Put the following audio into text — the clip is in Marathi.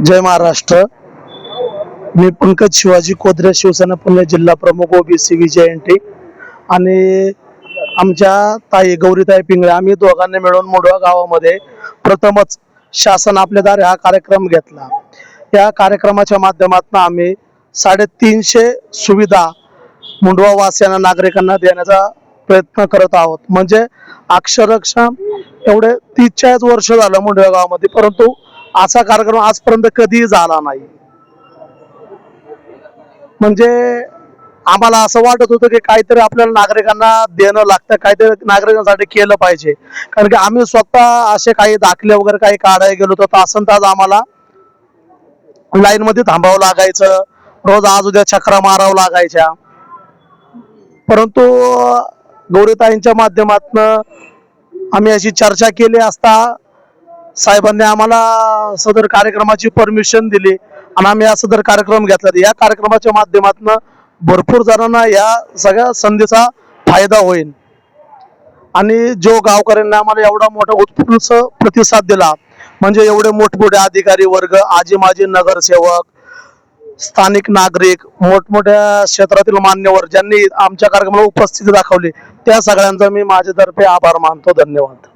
जय महाराष्ट्र. मी पंकज शिवाजी कोदरे शिवसेना पुणे जिल्हा प्रमुख ओबीसी विजय एनटी आणि आमच्या ताई गौरीताई पिंगळे आम्ही दोघांनी मिळून मुडवा गावामध्ये प्रथमच शासन आपल्या दारे हा कार्यक्रम घेतला. या कार्यक्रमाच्या माध्यमातून आम्ही साडेतीनशे सुविधा मुंडवा वासियांना नागरिकांना देण्याचा प्रयत्न करत आहोत. म्हणजे अक्षरक्षा एवढे तीस चाळीस वर्ष झालं मुंडवा गावामध्ये परंतु असा कार्यक्रम आजपर्यंत कधीही झाला नाही. म्हणजे आम्हाला असं वाटत होतं की काहीतरी आपल्याला नागरिकांना देणं लागतं काहीतरी नागरिकांसाठी केलं पाहिजे. कारण की आम्ही स्वतः असे काही दाखले वगैरे काही काढायला गेलो तर तासन तास आम्हाला लाईन मध्ये थांबावं लागायचं. रोज आज उद्या चक्रा मारावं लागायच्या. परंतु गौरीताईंच्या माध्यमातन आम्ही अशी चर्चा केली असता साहेबांनी आम्हाला सदर कार्यक्रमाची परमिशन दिली आणि आम्ही हा सदर कार्यक्रम घेतला. या कार्यक्रमाच्या माध्यमातून भरपूर जणांना या सगळ्या संधीचा फायदा होईल. आणि जो गावकऱ्यांनी आम्हाला एवढा मोठा उत्कृष्ट प्रतिसाद दिला म्हणजे एवढे मोठमोठे अधिकारी वर्ग आजी माजी नगरसेवक स्थानिक नागरिक मोठमोठ्या क्षेत्रातील मान्यवर ज्यांनी आमच्या कार्यक्रमाला उपस्थिती दाखवली त्या सगळ्यांचा मी माझ्यातर्फे आभार मानतो. धन्यवाद.